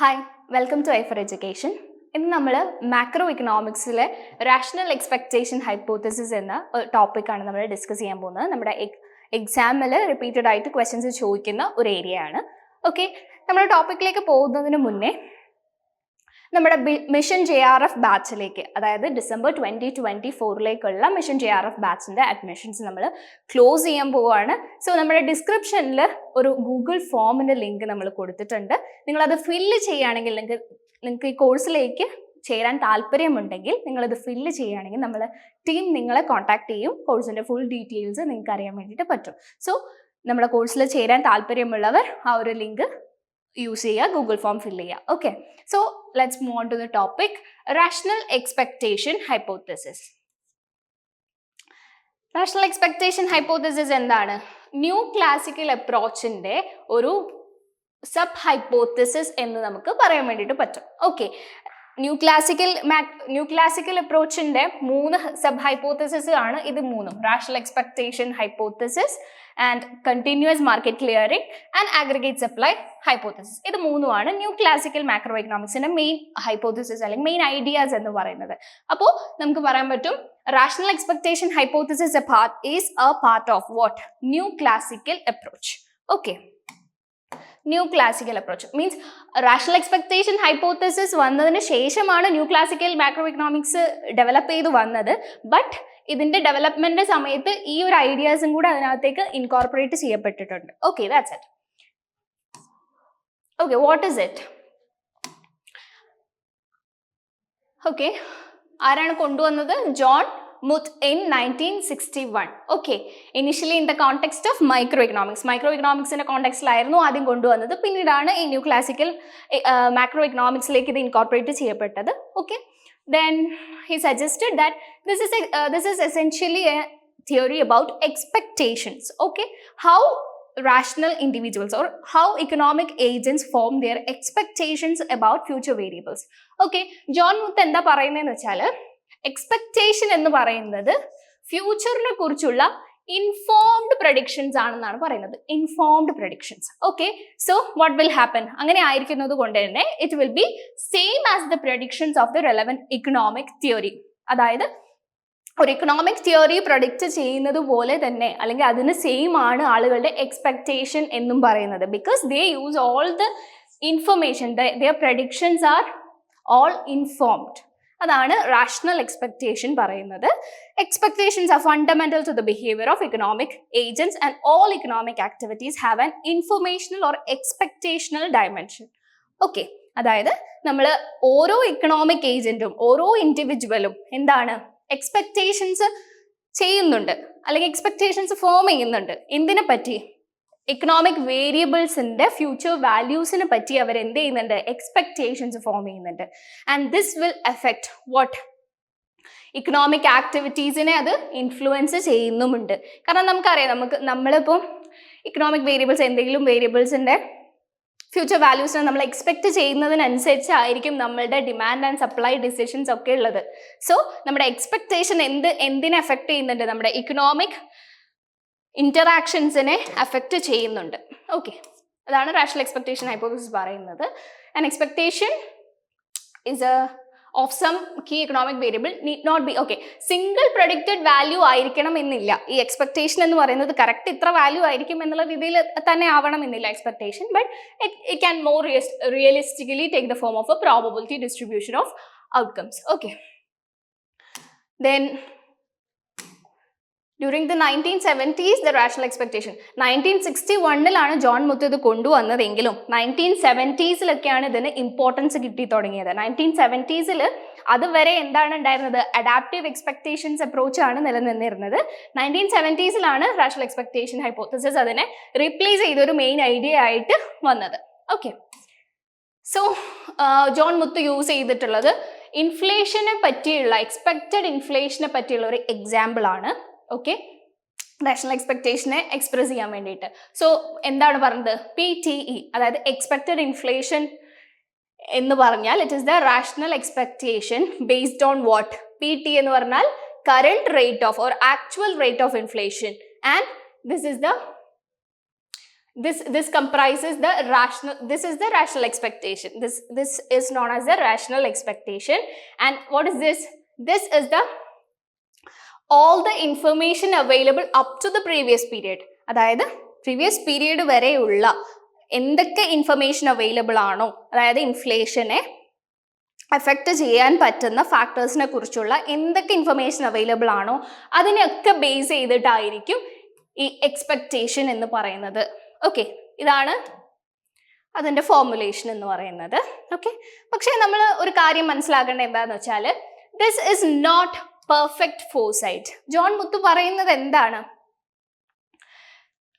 Hi welcome to I four education ഇന്ന് നമ്മൾ macro ഇക്കണോമിക്സിലെ റാഷണൽ എക്സ്പെക്റ്റേഷൻ ഹൈപ്പോത്തസിസ് എന്ന ടോപ്പിക്കാണ് നമ്മൾ ഡിസ്കസ് ചെയ്യാൻ പോകുന്നത്. നമ്മുടെ എക്സാമിൽ റിപ്പീറ്റഡ് ആയിട്ട് ക്വസ്റ്റ്യൻസ് ചോദിക്കുന്ന ഒരു ഏരിയ ആണ്. ഓക്കെ നമ്മുടെ ടോപ്പിക്കിലേക്ക് പോകുന്നതിന് മുന്നേ നമ്മുടെ മിഷൻ ജെ ആർ എഫ് ബാച്ചിലേക്ക് അതായത് ഡിസംബർ ട്വന്റി ട്വന്റി ഫോറിലേക്കുള്ള മിഷൻ ജെ ആർ എഫ് ബാച്ചിന്റെ അഡ്മിഷൻസ് നമ്മൾ ക്ലോസ് ചെയ്യാൻ പോവുകയാണ് സോ നമ്മുടെ ഡിസ്ക്രിപ്ഷനിൽ ഒരു ഗൂഗിൾ ഫോമിന്റെ ലിങ്ക് നമ്മൾ കൊടുത്തിട്ടുണ്ട്. നിങ്ങളത് ഫില്ല് ചെയ്യുകയാണെങ്കിൽ നിങ്ങൾക്ക് നിങ്ങൾക്ക് ഈ കോഴ്സിലേക്ക് ചേരാൻ താല്പര്യമുണ്ടെങ്കിൽ നിങ്ങളത് ഫില്ല് ചെയ്യുകയാണെങ്കിൽ നമ്മൾ ടീം നിങ്ങളെ കോൺടാക്ട് ചെയ്യും. കോഴ്സിന്റെ ഫുൾ ഡീറ്റെയിൽസ് നിങ്ങൾക്ക് അറിയാൻ വേണ്ടിയിട്ട് പറ്റും. സോ നമ്മുടെ കോഴ്സിൽ ചേരാൻ താല്പര്യമുള്ളവർ ആ ഒരു ലിങ്ക് യൂസ് ചെയ്യുക ഗൂഗിൾ ഫോം ഫില്ല് ചെയ്യുക okay so let's move on to the topic rational expectation hypothesis rational expectation hypothesis എന്താണ്? ന്യൂ ക്ലാസിക്കൽ അപ്രോച്ചിന്റെ ഒരു സബ് ഹൈപ്പോത്തസിസ് എന്ന് നമുക്ക് പറയാൻ വേണ്ടിയിട്ട് പറ്റും. Okay new classical new classical അപ്രോച്ചിന്റെ മൂന്ന് സബ് ഹൈപ്പോത്തസിസ് ആണ് ഇത് മൂന്നും. Rational expectation hypothesis and continuous market clearing and aggregate supply hypothesis ഇത് മൂന്നുമാണ് ന്യൂ ക്ലാസിക്കൽ മാക്രോ എക്കണോമിക്സിന്റെ മെയിൻ ഹൈപ്പോത്തസിസ് അല്ലെങ്കിൽ മെയിൻ ഐഡിയാസ് എന്ന് പറയുന്നത്. അപ്പോൾ നമുക്ക് പറയാൻ പറ്റും rational expectation hypothesis a part is a part of what new classical approach okay new classical approach means rational expectation hypothesis വന്നതിന് ശേഷമാണ് new classical macro economics develop ചെയ്ത് വന്നത്. ബട്ട് ഇതിന്റെ ഡെവലപ്മെന്റ് സമയത്ത് ഈ ഒരു ഐഡിയാസും കൂടെ അതിനകത്തേക്ക് ഇൻകോർപ്പറേറ്റ് ചെയ്യപ്പെട്ടിട്ടുണ്ട്. Okay that's it okay what is it okay ആരാണ് കൊണ്ടുവന്നത്? John one okay initially in the context of micro economics micro ഇക്കണോമിക്സിന്റെ കോണ്ടെക്സ്റ്റിലായിരുന്നു ആദ്യം കൊണ്ടുവന്നത്. പിന്നീടാണ് ഈ ന്യൂ ക്ലാസിക്കൽ മാക്രോ ഇക്കണോമിക്സിലേക്ക് ഇത് ഇൻകോർപ്പറേറ്റ് ചെയ്യപ്പെട്ടത്. Okay then he suggested that this is this is essentially a theory about expectations okay how rational individuals or how economic agents form their expectations about future variables. Okay John Muth എന്താ പറയുന്നതെന്ന് വെച്ചാൽ expectation എന്ന് പറയുന്നത് ഫ്യൂച്ചറിനെ കുറിച്ചുള്ള informed predictions ആണെന്നാണ് പറയുന്നത്. Informed predictions okay so what will happen അങ്ങനെ ആയിരിക്കുന്നത് കൊണ്ട് തന്നെ it will be same as the predictions of the relevant economic theory അതായത് ഒരു ഇക്കണോമിക് തിയറി പ്രൊഡിക്റ്റ് ചെയ്യുന്നത് പോലെ തന്നെ അല്ലെങ്കിൽ അതിന് സെയിം ആണ് ആളുകളുടെ എക്സ്പെക്ടേഷൻ എന്നും പറയുന്നത്. Because they use all the information the predictions are all informed അതാണ് റാഷണൽ എക്സ്പെക്ടേഷൻ പറയുന്നത്. Expectations are fundamental to the behaviour of economic agents and all economic activities have an informational or expectational dimension okay അതായത് നമ്മൾ ഓരോ economic ഏജന്റും ഓരോ ഇൻഡിവിജ്വലും എന്താണ്? Expectations ചെയ്യുന്നുണ്ട്. അല്ലെങ്കിൽ expectations form ചെയ്യുന്നുണ്ട്. എന്തിനെ പറ്റി ഇക്കണോമിക് വേരിയബിൾസിന്റെ ഫ്യൂച്ചർ വാല്യൂസിനെ പറ്റി അവർ എന്ത് ചെയ്യുന്നുണ്ട്? എക്സ്പെക്ടേഷൻസ് ഫോം ചെയ്യുന്നുണ്ട്. And this will effect what economic ആക്ടിവിറ്റീസിനെ അത് ഇൻഫ്ലുവൻസ് ചെയ്യുന്നുമുണ്ട്. കാരണം നമുക്കറിയാം നമുക്ക് നമ്മളിപ്പോൾ ഇക്കണോമിക് വേരിയബിൾസ് എന്തെങ്കിലും വേരിയബിൾസിന്റെ ഫ്യൂച്ചർ വാല്യൂസിനെ നമ്മൾ എക്സ്പെക്ട് ചെയ്യുന്നതിനനുസരിച്ചായിരിക്കും നമ്മളുടെ ഡിമാൻഡ് ആൻഡ് സപ്ലൈ ഡിസിഷൻസ് ഒക്കെ ഉള്ളത്. സോ നമ്മുടെ എക്സ്പെക്ടേഷൻ എന്ത് എന്തിനെ എഫക്ട് ചെയ്യുന്നുണ്ട്? നമ്മുടെ ഇക്കണോമിക് ഇന്ററാക്ഷൻസിനെ അഫക്റ്റ് ചെയ്യുന്നുണ്ട്. ഓക്കെ അതാണ് റാഷണൽ എക്സ്പെക്ടേഷൻ ഹൈപ്പോസിസ് പറയുന്നത്. And expectation is a of some key economic variable need not be okay single predicted value ആയിരിക്കണം എന്നില്ല. ഈ എക്സ്പെക്ടേഷൻ എന്ന് പറയുന്നത് കറക്റ്റ് ഇത്ര വാല്യൂ ആയിരിക്കും എന്നുള്ള രീതിയിൽ തന്നെ ആവണം എന്നില്ല expectation but it it can more realistically take the form of a probability distribution of outcomes okay then during the nineteen seventies the rational expectation nineteen sixty വണ്ണിലാണ് John Muth ഇത് കൊണ്ടുവന്നതെങ്കിലും nineteen സെവന്റീസിലൊക്കെയാണ് ഇതിന് importance കിട്ടി തുടങ്ങിയത്. Nineteen സെവന്റീസിൽ അതുവരെ എന്താണ് ഉണ്ടായിരുന്നത്? Adaptive expectations approach ആണ് നിലനിന്നിരുന്നത്. Nineteen സെവന്റീസിലാണ് റാഷണൽ എക്സ്പെക്ടേഷൻ ഹൈപ്പോത്തസിസ് അതിനെ റീപ്ലേസ് ചെയ്തൊരു മെയിൻ ഐഡിയ ആയിട്ട് വന്നത്. Okay so John Muth use ചെയ്തിട്ടുള്ളത് ഇൻഫ്ലേഷനെ പറ്റിയുള്ള എക്സ്പെക്റ്റഡ് ഇൻഫ്ലേഷനെ പറ്റിയുള്ള ഒരു എക്സാമ്പിൾ ആണ്. ഓക്കെ നാഷണൽ എക്സ്പെക്ടേഷനെ എക്സ്പ്രസ് ചെയ്യാൻ വേണ്ടിയിട്ട്. സോ എന്താണ് പറഞ്ഞത്? പി ടി ഇ അതായത് എക്സ്പെക്റ്റഡ് ഇൻഫ്ലേഷൻ എന്ന് പറഞ്ഞാൽ it is the rational expectation based on what P T എന്ന് പറഞ്ഞാൽ current rate of or actual rate of inflation and this is the this this comprises the rational this is the rational expectation. This this is known as the rational expectation. And what is this? This is the all the information available up to the previous period. അതായത് previous period വരെയുള്ള എന്തൊക്കെ information available ആണോ അതായത് ഇൻഫ്ലേഷനെ effect ചെയ്യാൻ പറ്റുന്ന ഫാക്ടേഴ്സിനെ കുറിച്ചുള്ള എന്തൊക്കെ information available ആണോ അതിനെയൊക്കെ ബേസ് ചെയ്തിട്ടായിരിക്കും ഈ എക്സ്പെക്റ്റേഷൻ എന്ന് പറയുന്നത്. ഓക്കെ ഇതാണ് അതിന്റെ ഫോർമുലേഷൻ എന്ന് പറയുന്നത്. ഓക്കെ പക്ഷേ നമ്മൾ ഒരു കാര്യം മനസ്സിലാക്കേണ്ട എന്താണെന്ന് വെച്ചാൽ this is not perfect foresight John Muth പറയുന്നത് എന്താണ്?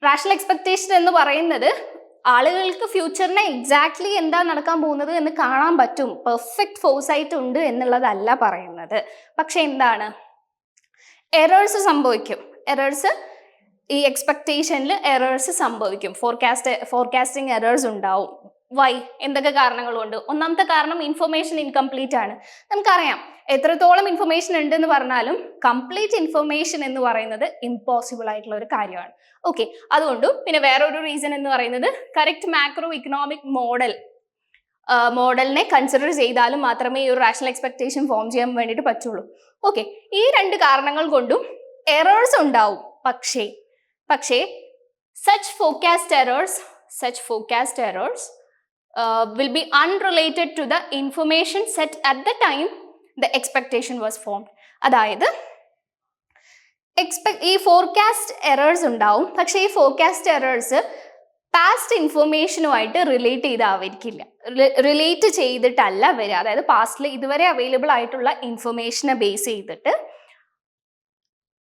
റാഷണൽ എക്സ്പെക്ടേഷൻ എന്ന് പറയുന്നത് ആളുകൾക്ക് ഫ്യൂച്ചറിനെ എക്സാക്ട്ലി എന്താ നടക്കാൻ പോകുന്നത് എന്ന് കാണാൻ പറ്റും. പെർഫെക്റ്റ് ഫോഴ്സൈറ്റ് ഉണ്ട് എന്നുള്ളതല്ല പറയുന്നത്. പക്ഷെ എന്താണ്? എറേഴ്സ് സംഭവിക്കും. എറേഴ്സ് ഈ എക്സ്പെക്ടേഷനിൽ എറേഴ്സ് സംഭവിക്കും. ഫോർകാസ്റ്റ് ഫോർകാസ്റ്റിംഗ് എറേഴ്സ് ഉണ്ടാവും. വൈ എന്തൊക്കെ കാരണങ്ങൾ കൊണ്ട്? ഒന്നാമത്തെ കാരണം ഇൻഫർമേഷൻ ഇൻകംപ്ലീറ്റ് ആണ്. നമുക്കറിയാം എത്രത്തോളം ഇൻഫർമേഷൻ ഉണ്ടെന്ന് പറഞ്ഞാലും കംപ്ലീറ്റ് ഇൻഫർമേഷൻ എന്ന് പറയുന്നത് ഇമ്പോസിബിൾ ആയിട്ടുള്ള ഒരു കാര്യമാണ്. ഓക്കെ അതുകൊണ്ടും പിന്നെ വേറൊരു റീസൺ എന്ന് പറയുന്നത് കറക്റ്റ് മാക്രോ ഇക്കണോമിക് മോഡൽ മോഡലിനെ കൺസിഡർ ചെയ്താലും മാത്രമേ ഈ ഒരു റാഷണൽ എക്സ്പെക്ടേഷൻ ഫോം ചെയ്യാൻ വേണ്ടിയിട്ട് പറ്റുള്ളൂ. ഓക്കെ ഈ രണ്ട് കാരണങ്ങൾ കൊണ്ടും എറേഴ്സ് ഉണ്ടാവും. പക്ഷേ പക്ഷേ such forecast errors such forecast errors will be unrelated to the information set at the time the expectation was formed. അതായത് എക്സ്പെക്ട് ഈ ഫോർകാസ്റ്റ് എറേഴ്സ് ഉണ്ടാവും. പക്ഷേ ഈ ഫോർകാസ്റ്റ് എറേഴ്സ് പാസ്റ്റ് ഇൻഫോർമേഷനുമായിട്ട് റിലേറ്റ് ചെയ്താവരിക്കില്ല റിലേറ്റ് ചെയ്തിട്ടല്ല വരിക. അതായത് പാസ്റ്റിൽ ഇതുവരെ അവൈലബിൾ ആയിട്ടുള്ള ഇൻഫർമേഷനെ ബേസ് ചെയ്തിട്ട്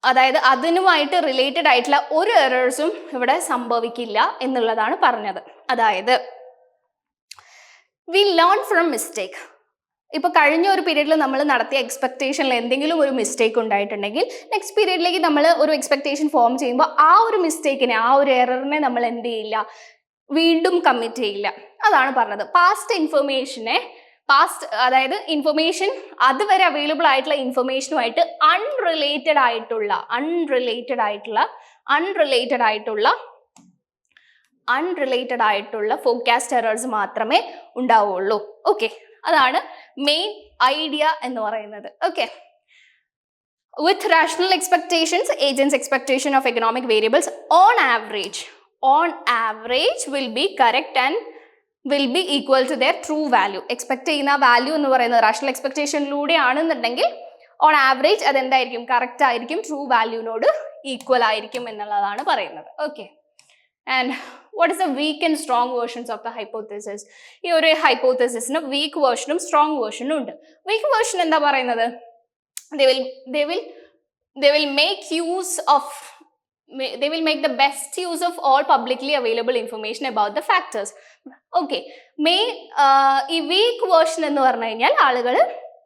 അതായത് അതിനുമായിട്ട് റിലേറ്റഡ് ആയിട്ടുള്ള ഒരു എറേഴ്സും ഇവിടെ സംഭവിക്കില്ല എന്നുള്ളതാണ് പറഞ്ഞത്. അതായത് വി ലേൺ ഫ്രം മിസ്റ്റേക്ക് ഇപ്പോൾ കഴിഞ്ഞ ഒരു പീരീഡിൽ നമ്മൾ നടത്തിയ എക്സ്പെക്റ്റേഷനിൽ എന്തെങ്കിലും ഒരു മിസ്റ്റേക്ക് ഉണ്ടായിട്ടുണ്ടെങ്കിൽ നെക്സ്റ്റ് പീരീഡിലേക്ക് നമ്മൾ ഒരു എക്സ്പെക്റ്റേഷൻ ഫോം ചെയ്യുമ്പോൾ ആ ഒരു മിസ്റ്റേക്കിനെ ആ ഒരു എററിനെ നമ്മൾ എന്ത് ചെയ്യില്ല? വീണ്ടും കമ്മിറ്റ് ചെയ്യില്ല. അതാണ് പറഞ്ഞത്. പാസ്റ്റ് ഇൻഫർമേഷനെ പാസ്റ്റ് അതായത് ഇൻഫർമേഷൻ അതുവരെ അവൈലബിൾ ആയിട്ടുള്ള ഇൻഫർമേഷനുമായിട്ട് അൺറിലേറ്റഡ് ആയിട്ടുള്ള അൺറിലേറ്റഡ് ആയിട്ടുള്ള അൺറിലേറ്റഡ് ആയിട്ടുള്ള അൺറിലേറ്റഡ് ആയിട്ടുള്ള ഫോക്കാസ്റ്റ് എറേഴ്സ് മാത്രമേ ഉണ്ടാവുള്ളൂ. ഓക്കെ അതാണ് മെയിൻ ഐഡിയ എന്ന് പറയുന്നത്. Okay with rational expectations agents expectation of economic variables on average on average will be correct and will be equal to their true value expect ചെയ്യുന്ന value എന്ന് പറയുന്നത് rational എക്സ്പെക്ടേഷനിലൂടെ ആണെന്നുണ്ടെങ്കിൽ ഓൺ ആവറേജ് അതെന്തായിരിക്കും? Correct ആയിരിക്കും true വാല്യൂനോട് equal ആയിരിക്കും എന്നുള്ളതാണ് പറയുന്നത്. Okay and what is a weak and strong versions of the hypothesis ഈ ഒരു ഹൈപ്പോത്തസിസിന് വീക്ക് വേർഷനും സ്ട്രോങ് വേർഷനും ഉണ്ട്. വീക്ക് വേർഷൻ എന്താ പറയുന്നത്? Will they will they will make use of ma- they will make the best use of all publicly available information about the factors. Okay may ഈ weak version എന്ന് പറഞ്ഞു കഴിഞ്ഞാൽ ആളുകൾ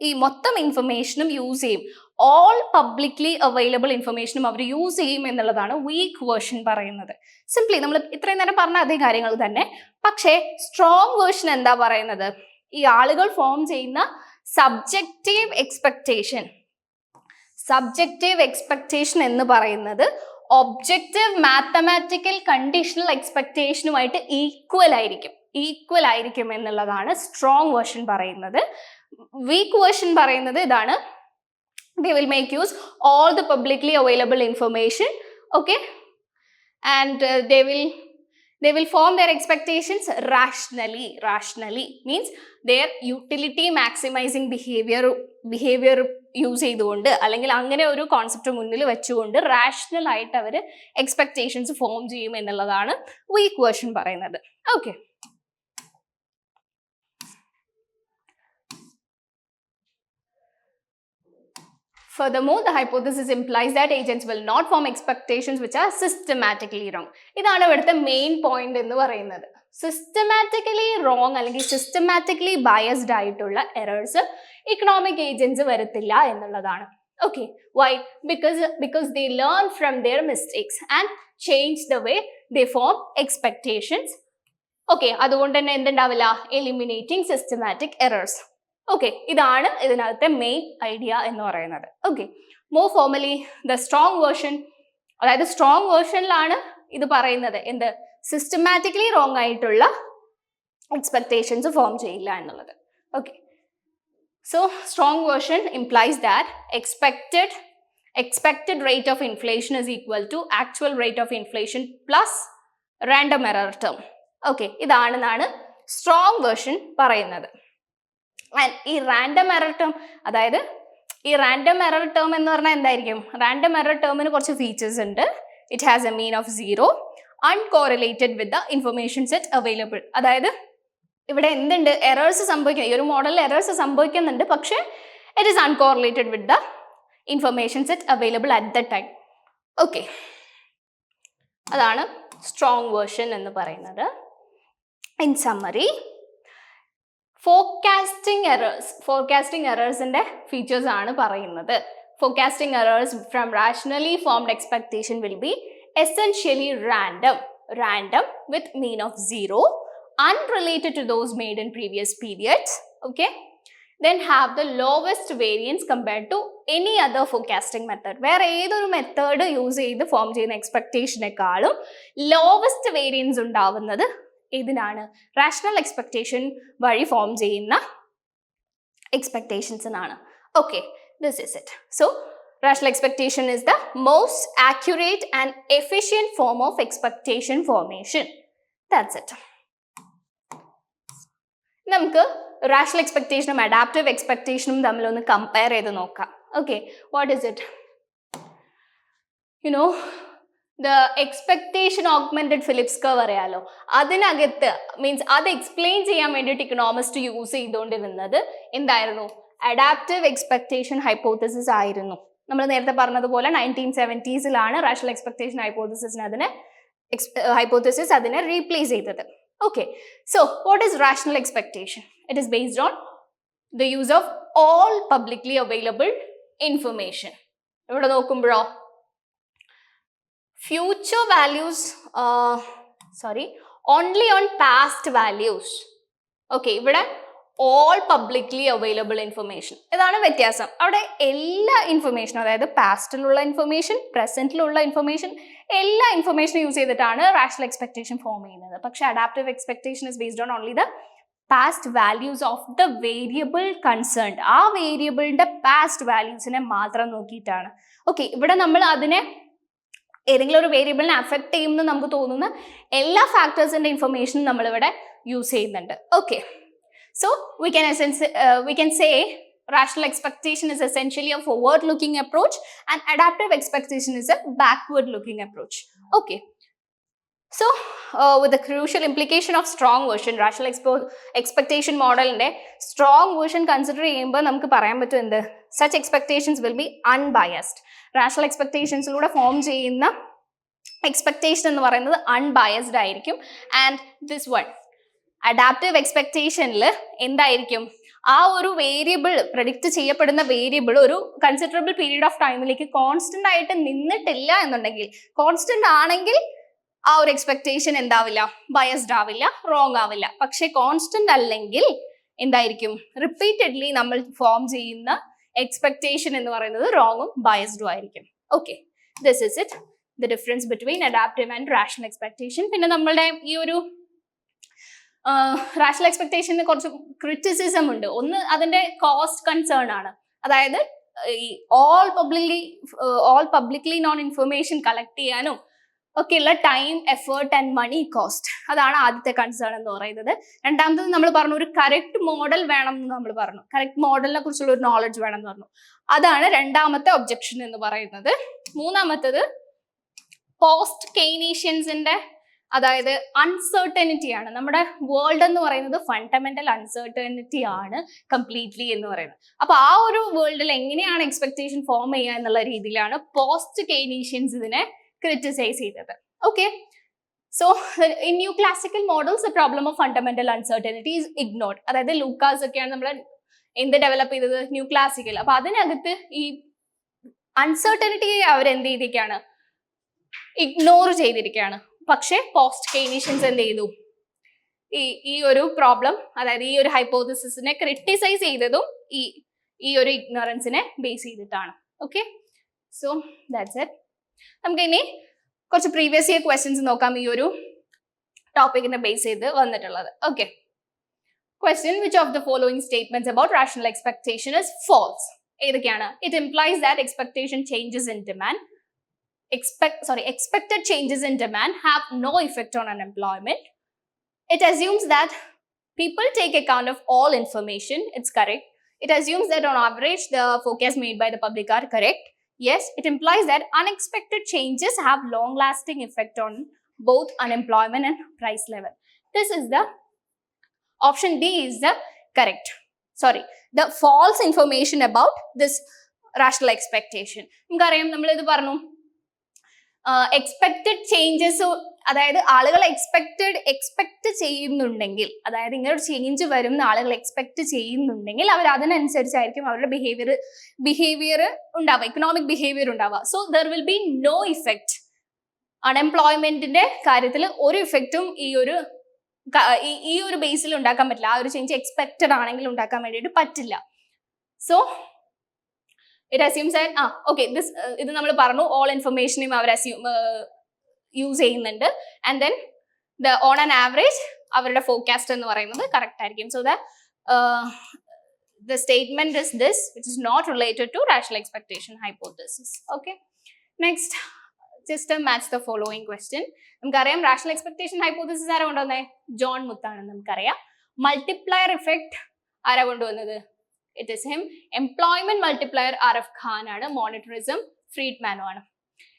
ഈ മൊത്തം ഇൻഫർമേഷനും യൂസ് ചെയ്യും. ഓൾ പബ്ലിക്ലി അവൈലബിൾ ഇൻഫർമേഷനും അവർ യൂസ് ചെയ്യും എന്നുള്ളതാണ് വീക്ക് വേർഷൻ പറയുന്നത്. സിംപ്ലി നമ്മൾ ഇത്രയും നേരം പറഞ്ഞ അതേ കാര്യങ്ങൾ തന്നെ. പക്ഷേ സ്ട്രോങ് വേർഷൻ എന്താ പറയുന്നത്? ഈ ആളുകൾ ഫോം ചെയ്യുന്ന സബ്ജക്റ്റീവ് എക്സ്പെക്ടേഷൻ സബ്ജക്റ്റീവ് എക്സ്പെക്ടേഷൻ എന്ന് പറയുന്നത് ഒബ്ജക്റ്റീവ് മാത്തമാറ്റിക്കൽ കണ്ടീഷണൽ എക്സ്പെക്ടേഷനുമായിട്ട് ഈക്വൽ ആയിരിക്കും. ഈക്വൽ ആയിരിക്കും എന്നുള്ളതാണ് സ്ട്രോങ് വേർഷൻ പറയുന്നത്. വീക്ക് വേർഷൻ പറയുന്നത് ഇതാണ് they will make use all the publicly available information okay and uh, they will they will form their expectations rationally rationally means their utility maximizing behavior behavior use ചെയ്തുകൊണ്ട് അല്ലെങ്കിൽ അങ്ങനെ ഒരു concept മുന്നിൽ വെച്ചുകൊണ്ട് rational ആയിട്ട് അവർ expectations form ചെയ്യും എന്നുള്ളതാണ് weak version പറയുന്നത് okay Furthermore, the hypothesis implies that agents will not form expectations which are systematically wrong. ഇതാണ് ഇവിടുത്തെ മെയിൻ പോയിന്റ് എന്ന് പറയുന്നത്. സിസ്റ്റമാറ്റിക്കലി റോങ് അല്ലെങ്കിൽ സിസ്റ്റമാറ്റിക്കലി ബയസ്ഡ് ആയിട്ടുള്ള എറേഴ്സ് ഇക്കണോമിക് ഏജൻസ് വരത്തില്ല എന്നുള്ളതാണ്. Okay why because because they learn from their mistakes and change the way they form expectations okay അതുകൊണ്ട് തന്നെ എന്തുണ്ടാവില്ല? എലിമിനേറ്റിംഗ് സിസ്റ്റമാറ്റിക് എറേഴ്സ് ഓക്കെ ഇതാണ് ഇതിനകത്തെ മെയിൻ ഐഡിയ എന്ന് പറയുന്നത്. Okay more formally the strong version അതായത് സ്ട്രോങ് വേർഷനിലാണ് ഇത് പറയുന്നത്. എന്ത്? സിസ്റ്റമാറ്റിക്കലി റോങ് ആയിട്ടുള്ള എക്സ്പെക്ടേഷൻസ് ഫോം ചെയ്യില്ല എന്നുള്ളത്. Okay so strong version implies that expected expected rate of inflation is equal to actual rate of inflation plus random error term okay ഇതാണെന്നാണ് strong version പറയുന്നത്. And ഈ random error term അതായത് ഈ random error term എന്ന് പറഞ്ഞാൽ എന്തായിരിക്കും? Random error ടേമിന് കുറച്ച് features ഉണ്ട്. It has a mean of zero uncorrelated with the information set available അതായത് ഇവിടെ എന്തുണ്ട്? എറേഴ്സ് സംഭവിക്കുന്നത് ഈ ഒരു മോഡലിൽ എറേഴ്സ് സംഭവിക്കുന്നുണ്ട്. പക്ഷേ it is uncorrelated with the information set available at the time okay അതാണ് സ്ട്രോങ് വേർഷൻ എന്ന് പറയുന്നത്. In summary forecasting errors forecasting എറേഴ്സിന്റെ features ആണ് പറയുന്നത്. Forecasting errors from rationally formed expectation will be essentially random random with mean of zero unrelated to those made in previous periods okay? Then have the lowest variance compared to any other forecasting method വേറെ ഏതൊരു method use ചെയ്ത് form ചെയ്യുന്ന എക്സ്പെക്ടേഷനേക്കാളും lowest variance ഉണ്ടാവുന്നത് ഇതിനാണ് rational expectation വഴി form ചെയ്യുന്ന എക്സ്പെക്ടേഷൻസിനാണ് okay this is it so rational expectation is the most accurate and efficient form of expectation formation that's it നമുക്ക് rational എക്സ്പെക്ടേഷനും അഡാപ്റ്റീവ് എക്സ്പെക്ടേഷനും തമ്മിലൊന്ന് കമ്പയർ ചെയ്ത് നോക്കാം. Okay what is it you know the expectation augmented Phillips curve അറിയാലോ. അതിനകത്ത് means അത് explain ചെയ്യാൻ വേണ്ടിയിട്ട് ഇക്കണോമിസ്റ്റ് യൂസ് ചെയ്തുകൊണ്ടിരുന്നത് എന്തായിരുന്നു? അഡാപ്റ്റീവ് എക്സ്പെക്ടേഷൻ ഹൈപ്പോത്തസിസ് ആയിരുന്നു. നമ്മൾ നേരത്തെ പറഞ്ഞതുപോലെ നയന്റീൻ സെവന്റീസിലാണ് റാഷണൽ എക്സ്പെക്ടേഷൻ ഹൈപ്പോത്തസിസിന് അതിനെ ഹൈപ്പോത്തസിസ് അതിനെ റീപ്ലേസ് ചെയ്തത്. Okay so what is rational expectation it is based on the use of all publicly available information ഇവിടെ നോക്കുമ്പോഴോ? Future values sorry only on past values okay ഇവിടെ ഓൾ പബ്ലിക്ലി അവൈലബിൾ ഇൻഫർമേഷൻ ഇതാണ് വ്യത്യാസം. അവിടെ എല്ലാ ഇൻഫർമേഷനും അതായത് പാസ്റ്റിലുള്ള ഇൻഫർമേഷൻ പ്രസന്റിലുള്ള ഇൻഫർമേഷൻ എല്ലാ ഇൻഫർമേഷനും യൂസ് ചെയ്തിട്ടാണ് റാഷണൽ എക്സ്പെക്ടേഷൻ ഫോം ചെയ്യുന്നത്. പക്ഷെ adaptive expectation is based on only the past values of the variable concerned ആ വേരിയബിളിന്റെ പാസ്റ്റ് വാല്യൂസിനെ മാത്രം നോക്കിയിട്ടാണ്. ഓക്കെ ഇവിടെ നമ്മൾ അതിനെ ഏതെങ്കിലും ഒരു വേരിയബിളിനെ അഫക്റ്റ് ചെയ്യുമെന്ന് നമുക്ക് തോന്നുന്ന എല്ലാ ഫാക്ടേഴ്സിന്റെ ഇൻഫർമേഷനും നമ്മളിവിടെ യൂസ് ചെയ്യുന്നുണ്ട്. Okay so we can essence we can say rational expectation is essentially a forward looking approach and adaptive expectation is a backward looking approach okay so with a crucial implication of strong version rational expo expectation മോഡലിന്റെ strong version consider ചെയ്യുമ്പോൾ നമുക്ക് പറയാൻ പറ്റും എന്ത്? Such expectations will be unbiased rational എക്സ്പെക്ടേഷൻസിലൂടെ form ചെയ്യുന്ന expectation എന്ന് പറയുന്നത് unbiased ആയിരിക്കും. ആൻഡ് ദിസ് വൺ അഡാപ്റ്റീവ് എക്സ്പെക്ടേഷനിൽ എന്തായിരിക്കും? ആ ഒരു വേരിയബിൾ പ്രഡിക്റ്റ് ചെയ്യപ്പെടുന്ന വേരിയബിൾ ഒരു കൺസിഡറബിൾ പീരീഡ് ഓഫ് ടൈമിലേക്ക് കോൺസ്റ്റന്റ് ആയിട്ട് നിന്നിട്ടില്ല എന്നുണ്ടെങ്കിൽ കോൺസ്റ്റന്റ് ആണെങ്കിൽ ആ ഒരു എക്സ്പെക്ടേഷൻ എന്താവില്ല? ബയസ്ഡ് ആവില്ല റോങ് ആവില്ല. പക്ഷെ കോൺസ്റ്റന്റ് അല്ലെങ്കിൽ എന്തായിരിക്കും? റിപ്പീറ്റഡ്ലി നമ്മൾ ഫോം ചെയ്യുന്ന എക്സ്പെക്ടേഷൻ എന്ന് പറയുന്നത് റോങ്ങും ബയസ്ഡും ആയിരിക്കും. Okay this is it the difference between adaptive and rational expectation പിന്നെ നമ്മളുടെ ഈ ഒരു റാഷണൽ എക്സ്പെക്ടേഷന് കുറച്ച് ക്രിറ്റിസിസം ഉണ്ട്. ഒന്ന് അതിന്റെ കോസ്റ്റ് കൺസേൺ ആണ്. അതായത് ഈ all publicly all publicly known information collect ചെയ്യാനും ഒക്കെയുള്ള time effort and money cost അതാണ് ആദ്യത്തെ കൺസേൺ എന്ന് പറയുന്നത്. രണ്ടാമത്തത് നമ്മൾ പറഞ്ഞു ഒരു കറക്റ്റ് മോഡൽ വേണം എന്ന് നമ്മൾ പറഞ്ഞു. കറക്റ്റ് മോഡലിനെ കുറിച്ചുള്ള ഒരു നോളജ് വേണം എന്ന് പറഞ്ഞു. അതാണ് രണ്ടാമത്തെ ഒബ്ജക്ഷൻ എന്ന് പറയുന്നത്. മൂന്നാമത്തത് പോസ്റ്റ് കെയ്നീഷ്യൻസിന്റെ അതായത് അൺസർട്ടനിറ്റി ആണ്. നമ്മുടെ വേൾഡ് എന്ന് പറയുന്നത് ഫണ്ടമെന്റൽ അൺസർട്ടനിറ്റി ആണ് കംപ്ലീറ്റ്ലി എന്ന് പറയുന്നത്. അപ്പൊ ആ ഒരു വേൾഡിൽ എങ്ങനെയാണ് എക്സ്പെക്ടേഷൻ ഫോം ചെയ്യുക എന്നുള്ള രീതിയിലാണ് പോസ്റ്റ് കെയ്നീഷ്യൻസ് ഇതിനെ ക്രിറ്റിസൈസ് ചെയ്തത്. Okay so in new classical models the problem of fundamental uncertainty is ignored അതായത് ലൂക്കാസ് ഒക്കെയാണ് നമ്മൾ എന്ത് ഡെവലപ്പ് ചെയ്തത്? ന്യൂ ക്ലാസിക്കൽ അപ്പൊ അതിനകത്ത് ഈ അൺസർട്ടനിറ്റി എന്ത് ചെയ്തിരിക്കുകയാണ്? ഇഗ്നോർ ചെയ്തിരിക്കുകയാണ്. പക്ഷേ പോസ്റ്റ് കെയ്നീഷ്യൻസ് എന്ത് ചെയ്തു? ഈ ഈ ഒരു പ്രോബ്ലം അതായത് ഈ ഒരു ഹൈപ്പോതിസിനെ ക്രിട്ടിസൈസ് ചെയ്തതും ഈ ഈ ഒരു ഇഗ്നോറൻസിനെ ബേസ് ചെയ്തിട്ടാണ്. ഓക്കെ സോ ദാറ്റ്സ് ഇറ്റ് നമുക്ക് ഇനി കുറച്ച് പ്രീവിയസ് ഇയർ ക്വസ്റ്റ്യൻസ് നോക്കാം ഈ ഒരു ടോപ്പിക്കിനെ ബേസ് ചെയ്ത് വന്നിട്ടുള്ളത് okay question which of the following statements about rational expectation is false ഏതൊക്കെയാണ് it implies that expectation changes in demand expect sorry expected changes in demand have no effect on unemployment it assumes that people take account of all information it's correct it assumes that on average the forecasts made by the public are correct yes it implies that unexpected changes have long lasting effect on both unemployment and price level this is the option d is the correct sorry the false information about this rational expectation നമുക്കറിയാം നമ്മൾ ഇത് പറഞ്ഞു Expected changes അതായത് ആളുകൾ expected expect ചെയ്യുന്നുണ്ടെങ്കിൽ അതായത് ഇങ്ങനൊരു change വരും എന്ന് ആളുകൾ എക്സ്പെക്ട് ചെയ്യുന്നുണ്ടെങ്കിൽ അവർ അതിനനുസരിച്ചായിരിക്കും അവരുടെ ബിഹേവിയർ ബിഹേവിയർ ഉണ്ടാവുക ഇക്കണോമിക് ബിഹേവിയർ ഉണ്ടാവുക. So there will be no effect അൺഎംപ്ലോയ്മെന്റിന്റെ കാര്യത്തിൽ ഒരു ഇഫക്റ്റും ഈ ഒരു ഈ ഒരു ബേസിൽ ഉണ്ടാക്കാൻ പറ്റില്ല. ആ ഒരു ചേഞ്ച് എക്സ്പെക്റ്റഡ് ആണെങ്കിൽ ഉണ്ടാക്കാൻ വേണ്ടിയിട്ട് പറ്റില്ല. സോ ഇറ്റ് അസ്യൂംസ് ആൻഡ് ആ ഓക്കെ ദിസ് ഇത് നമ്മൾ പറഞ്ഞു ഓൾ ഇൻഫർമേഷനും അവർ അസ്യൂം യൂസ് ചെയ്യുന്നുണ്ട്. And then the on an average അവരുടെ ഫോർകാസ്റ്റ് എന്ന് പറയുന്നത് കറക്റ്റ് ആയിരിക്കും. So the the statement is this which is not related to rational expectation hypothesis okay next just match the following question നമുക്കറിയാം rational expectation hypothesis ആരാ കൊണ്ടുവന്നേ? John മുത്താണെന്ന് നമുക്കറിയാം. Multiplier effect ആരാ കൊണ്ടുവന്നത്? It is him employment multiplier R F Kahn ആണ്. Monetarism ഫ്രീഡ്മാനും ആണ്.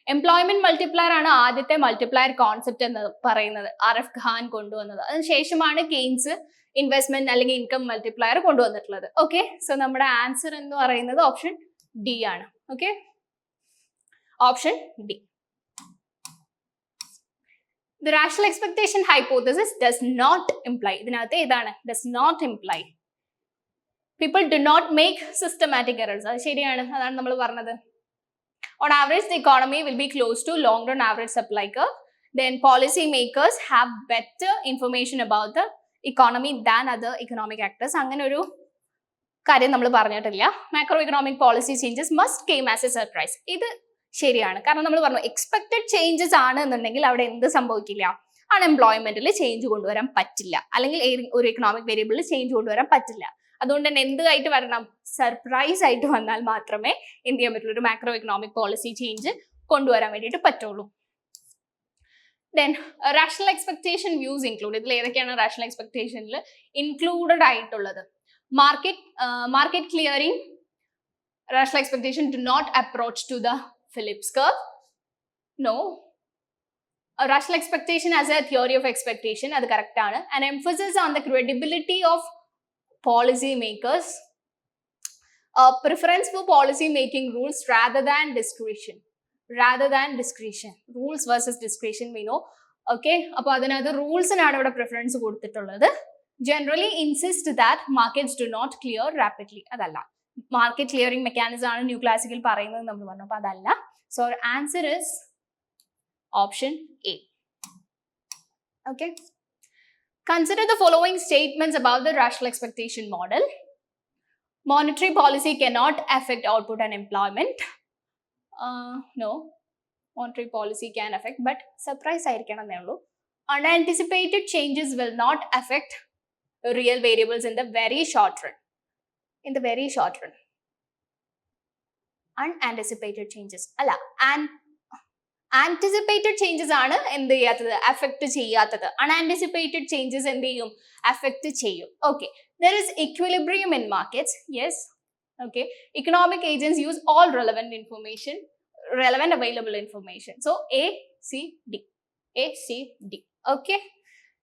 Employment multiplier ആണ് ആദ്യത്തെ മൾട്ടിപ്ലയർ കോൺസെപ്റ്റ് എന്ന് പറയുന്നത് ആർഎഫ് ഖാൻ കൊണ്ടുവന്നത്. അതിനുശേഷമാണ് കെയ്ൻസ് ഇൻവെസ്റ്റ്മെന്റ് അല്ലെങ്കിൽ ഇൻകം മൾട്ടിപ്ലയർ കൊണ്ടുവന്നിട്ടുള്ളത്. ഓക്കെ സോ നമ്മുടെ ആൻസർ എന്ന് പറയുന്നത് ഓപ്ഷൻ ഡി ആണ്. Okay option D the rational expectation hypothesis does not imply ഇതിനകത്ത് ഏതാണ്? Does not imply people do not make systematic errors അത് ശരിയാണ്. അതാണ് നമ്മൾ പറഞ്ഞത്. On average the economy will be close to long run average supply curve then policy makers have better information about the economy than other economic actors അങ്ങനെ ഒരു കാര്യം നമ്മൾ പറഞ്ഞിട്ടില്ല. Macro economic policy changes must came as a surprise ഇത് ശരിയാണ്. കാരണം നമ്മൾ പറഞ്ഞു എക്സ്പെക്റ്റഡ് ചേഞ്ചസ് ആണ് എന്നുണ്ടെങ്കിൽ അവിടെ എന്ത് സംഭവിക്കില്ല? അൺഎംപ്ലോയ്മെന്റിൽ ചേഞ്ച് കൊണ്ടുവരാൻ പറ്റില്ല. അല്ലെങ്കിൽ ഒരു ഇക്കണോമിക് വേരിയബിളിൽ ചേഞ്ച് കൊണ്ടുവരാൻ പറ്റില്ല. അതുകൊണ്ട് തന്നെ എന്തായിട്ട് വരണം? സർപ്രൈസ് ആയിട്ട് വന്നാൽ മാത്രമേ എന്ത് ചെയ്യാൻ പറ്റുള്ളൂ? ഒരു മാക്രോ എക്കണോമിക് പോളിസി ചേഞ്ച് കൊണ്ടുവരാൻ വേണ്ടിയിട്ട് പറ്റുള്ളൂ. Then rational expectation views include ഇതിൽ ഏതൊക്കെയാണ് റാഷണൽ എക്സ്പെക്ടേഷനിൽ ഇൻക്ലൂഡഡ് ആയിട്ടുള്ളത്? Market market clearing rational expectation do not approach to the Phillips curve no rational expectation as a theory of expectation അത് correct ആണ്. And emphasis on the credibility of policy makers uh, preference for policy making rules rather than discretion. Rather than discretion. Rules versus discretion we know. Okay അപ്പോൾ അതിനകത്ത് റൂൾസിനാണ് ഇവിടെ preference കൊടുത്തിട്ടുള്ളത്. Generally insist that markets do not clear rapidly അതല്ല. Market clearing mechanism ആണ് new classical പറയുന്നത് നമ്മൾ പറഞ്ഞു. അപ്പോൾ അതല്ല. So answer is option A okay Consider the following statements about the rational expectation model. Monetary policy cannot affect output and employment. Uh, no, monetary policy can affect, but surprise Unanticipated changes will not affect real variables in the very short run. In the very short run. Unanticipated changes. Allah, and anticipated changes ആണ് എന്ത് ചെയ്യാത്തത്? Affect ചെയ്യാത്തത്. അൺആന്റിസിപ്പേറ്റഡ് changes എന്ത് ചെയ്യും? Affect ചെയ്യും. Okay there is equilibrium in markets yes okay economic agents use all relevant information relevant available information so A C D A C D okay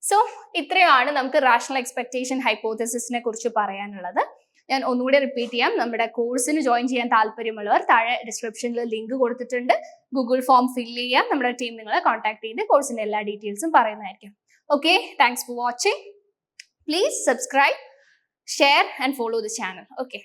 so ഇത്രയാണ് നമുക്ക് rational expectation ഹൈപ്പോത്തസിസിനെ കുറിച്ച് പറയാനുള്ളത്. ഞാൻ ഒന്നുകൂടി റിപ്പീറ്റ് ചെയ്യാം. നമ്മുടെ കോഴ്സിന് ജോയിൻ ചെയ്യാൻ താല്പര്യമുള്ളവർ താഴെ ഡിസ്ക്രിപ്ഷനിൽ ലിങ്ക് കൊടുത്തിട്ടുണ്ട്. ഗൂഗിൾ ഫോം ഫിൽ ചെയ്യാം. നമ്മുടെ ടീം നിങ്ങളെ കോൺടാക്ട് ചെയ്ത് കോഴ്സിന്റെ എല്ലാ ഡീറ്റെയിൽസും പറയുന്നതായിരിക്കും. Okay thanks for watching please subscribe share and follow the channel okay